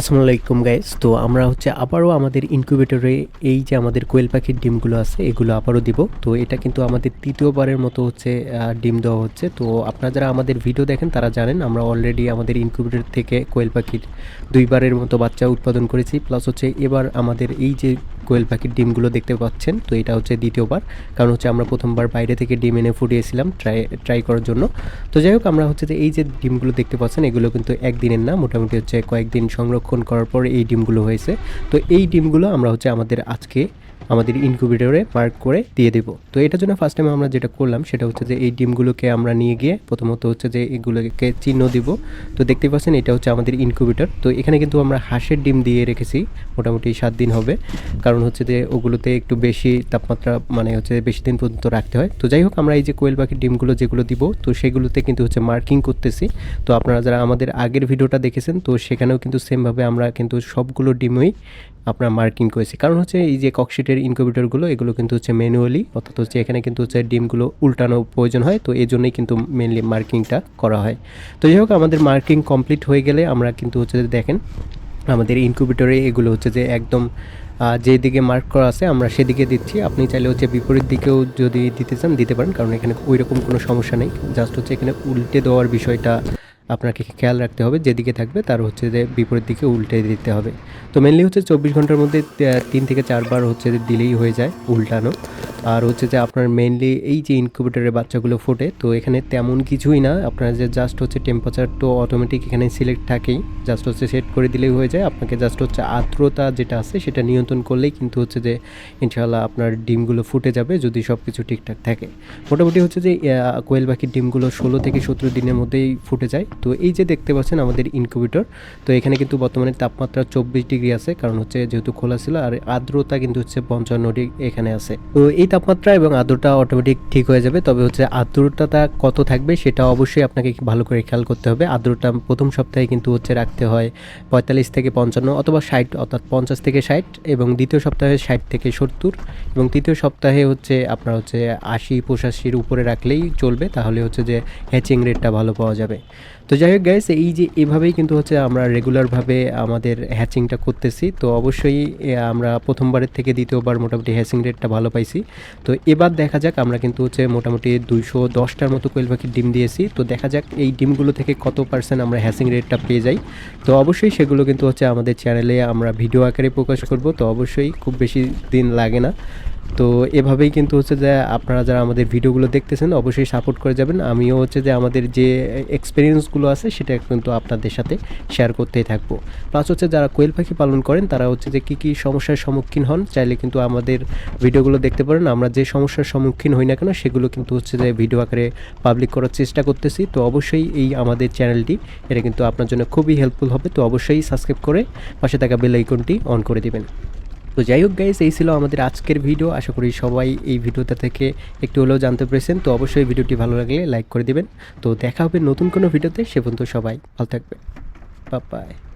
আসসালামু আলাইকুম গাইস তো আমরা হচ্ছে আবারও আমাদের ইনকিউবেটরে এই যে আমাদের কোয়েল পাখির ডিমগুলো আছে, এগুলো আবারও দিব। তো এটা কিন্তু আমাদের তৃতীয়বারের মতো হচ্ছে ডিম দেওয়া হচ্ছে। তো আপনারা যারা আমাদের ভিডিও দেখেন, তারা জানেন আমরা অলরেডি আমাদের ইনকিউবেটর থেকে কোয়েল পাখির দুইবারের মতো বাচ্চা উৎপাদন করেছি। প্লাস হচ্ছে এবার আমাদের এই যে কোয়েল পাখির ডিমগুলো দেখতে পাচ্ছেন, তো এটা হচ্ছে দ্বিতীয়বার। কারণ হচ্ছে আমরা প্রথমবার বাইরে থেকে ডিম এনে ফুটিয়েছিলাম ট্রাই ট্রাই করার জন্য। তো যাই হোক, আমরা হচ্ছে যে এই যে ডিমগুলো দেখতে পাচ্ছেন, এগুলো কিন্তু একদিনের না, মোটামুটি হচ্ছে কয়েকদিন সংরক্ষণ করার পর এই ডিমগুলো হয়েছে। তো এই ডিমগুলো আমরা হচ্ছে আমাদের আজকে আমাদের ইনকিউবেটরে মার্ক করে দিয়ে দেবো। তো এটার জন্য ফার্স্ট টাইম আমরা যেটা করলাম সেটা হচ্ছে যে এই ডিমগুলোকে আমরা নিয়ে গিয়ে প্রথমত হচ্ছে যে এগুলোকে চিহ্ন দিব। তো দেখতে পাচ্ছেন এটা হচ্ছে আমাদের ইনকিউবেটর তো এখানে কিন্তু আমরা হাঁসের ডিম দিয়ে রেখেছি, মোটামুটি সাত দিন হবে। কারণ হচ্ছে যে ওগুলোতে একটু বেশি তাপমাত্রা মানে হচ্ছে বেশি দিন পর্যন্ত রাখতে হয়। তো যাই হোক, আমরা এই যে কোয়েল পাখির ডিমগুলো যেগুলো দিব, তো সেগুলোতে কিন্তু হচ্ছে মার্কিং করতেছি। তো আপনারা যারা আমাদের আগের ভিডিওটা দেখেছেন, তো সেখানেও কিন্তু সেমভাবে আমরা কিন্তু সবগুলো ডিমই আপনার মার্কিং করেছি। কারণ হচ্ছে এই যে ককশিটের ইনকিউবেটরগুলো এগুলো কিন্তু হচ্ছে ম্যানুয়ালি অর্থাৎ হচ্ছে এখানে কিন্তু হচ্ছে ডিমগুলো উল্টানো প্রয়োজন হয়, তো এই জন্যই কিন্তু মেনলি মার্কিংটা করা হয়। তো যাই হোক, আমাদের মার্কিং কমপ্লিট হয়ে গেলে আমরা কিন্তু হচ্ছে দেখেন, আমাদের ইনকিউবেটরে এগুলো হচ্ছে যে একদম যেদিকে মার্ক করা আছে, আমরা সেদিকে দিচ্ছি। আপনি চাইলে হচ্ছে বিপরীত দিকেও যদি দিতে চান, দিতে পারেন, কারণ এখানে ওই রকম কোনো সমস্যা নেই। জাস্ট হচ্ছে এখানে উল্টে দেওয়ার বিষয়টা আপনাকে খেয়াল রাখতে হবে, যেদিকে থাকবে তার হচ্ছে যে বিপরীত দিকে উল্টে দিতে হবে। তো মেনলি হচ্ছে চব্বিশ ঘণ্টার মধ্যে তিন থেকে চারবার হচ্ছে যে দিলেই হয়ে যায় উল্টানো। আর হচ্ছে যে আপনার মেনলি এই যে ইনকিউবেটরের বাচ্চাগুলো ফোটে, তো এখানে তেমন কিছুই না। আপনার যে জাস্ট হচ্ছে টেম্পারেচার তো অটোমেটিক এখানে সিলেক্ট থাকেই। জাস্ট হচ্ছে সেট করে দিলেই হয়ে যায়। আপনাকে জাস্ট হচ্ছে আর্দ্রতা যেটা আছে সেটা নিয়ন্ত্রণ করলেই কিন্তু হচ্ছে যে ইনশাআল্লাহ আপনার ডিমগুলো ফুটে যাবে যদি সব কিছু ঠিকঠাক থাকে। মোটামুটি হচ্ছে যে কোয়েল পাখির ডিমগুলো ষোলো থেকে সতেরো দিনের মধ্যেই ফুটে যায়। তো এই যে দেখতে পাচ্ছেন আমাদের ইনকিউবেটর তো এখানে কিন্তু বর্তমানে তাপমাত্রা চব্বিশ ডিগ্রি আছে। কারণ হচ্ছে যেহেতু খোলা ছিল আর আর্দ্রতা কিন্তু হচ্ছে পঞ্চান্ন ডিগ্রি এখানে আছে। তো এই তাপমাত্রা এবং আর্দ্রতা অটোমেটিক ঠিক হয়ে যাবে। তবে হচ্ছে আর্দ্রতাটা কত থাকবে সেটা অবশ্যই আপনাকে ভালো করে খেয়াল করতে হবে। আর্দ্রতা প্রথম সপ্তাহে কিন্তু হচ্ছে রাখতে হয় পঁয়তাল্লিশ থেকে পঞ্চান্ন অথবা ষাট, অর্থাৎ পঞ্চাশ থেকে ষাট এবং দ্বিতীয় সপ্তাহে ষাট থেকে সত্তর এবং তৃতীয় সপ্তাহে হচ্ছে আপনার হচ্ছে আশি, পঁচাশির উপরে রাখলেই চলবে। তাহলে হচ্ছে যে হ্যাচিং রেটটা ভালো পাওয়া যাবে। তো যাই হোক গাইস এই যে এভাবেই কিন্তু হচ্ছে আমরা রেগুলারভাবে আমাদের হ্যাচিংটা করতেছি। তো অবশ্যই আমরা প্রথমবারের থেকে দ্বিতীয়বার মোটামুটি হ্যাচিং রেটটা ভালো পাইছি। তো এবার দেখা যাক, আমরা কিন্তু হচ্ছে মোটামুটি দুইশো দশটার মতো কোয়েল পাখির ডিম দিয়েছি। তো দেখা যাক এই ডিমগুলো থেকে কত পার্সেন্ট আমরা হ্যাসিং রেটটা পেয়ে যাই। তো অবশ্যই সেগুলো কিন্তু হচ্ছে আমাদের চ্যানেলে আমরা ভিডিও আকারে প্রকাশ করব। তো অবশ্যই খুব বেশি দিন লাগে না। তো এভাবেই কিন্তু হচ্ছে যে আপনারা যারা আমাদের ভিডিওগুলো দেখতেছেন, অবশ্যই সাপোর্ট করে যাবেন। আমিও হচ্ছে যে আমাদের যে এক্সপিরিয়েন্সগুলো আছে, সেটা কিন্তু আপনাদের সাথে শেয়ার করতেই থাকব। প্লাস হচ্ছে যারা কোয়েল পাখি পালন করেন, তারা হচ্ছে যে কী কী সমস্যার সম্মুখীন হন, চাইলে কিন্তু আমাদের ভিডিওগুলো দেখতে পারেন। আমরা যে সমস্যার সম্মুখীন হই না কেন, সেগুলো কিন্তু হচ্ছে যে ভিডিও আকারে পাবলিক করার চেষ্টা করতেছি। তো অবশ্যই এই আমাদের চ্যানেলটি এটা কিন্তু আপনার জন্য খুবই হেল্পফুল হবে। তো অবশ্যই সাবস্ক্রাইব করে পাশে থাকা বেল আইকনটি অন করে দিবেন। তো যাই হোক গাইস এই ছিল আমাদের আজকের ভিডিও আশা করি সবাই এই ভিডিওটা থেকে একটু হলেও জানতে পেরেছেন। তো অবশ্যই ভিডিওটি ভালো লাগলে লাইক করে দেবেন। তো দেখা হবে নতুন কোনো ভিডিওতে সে পর্যন্ত সবাই ভালো থাকবে বাই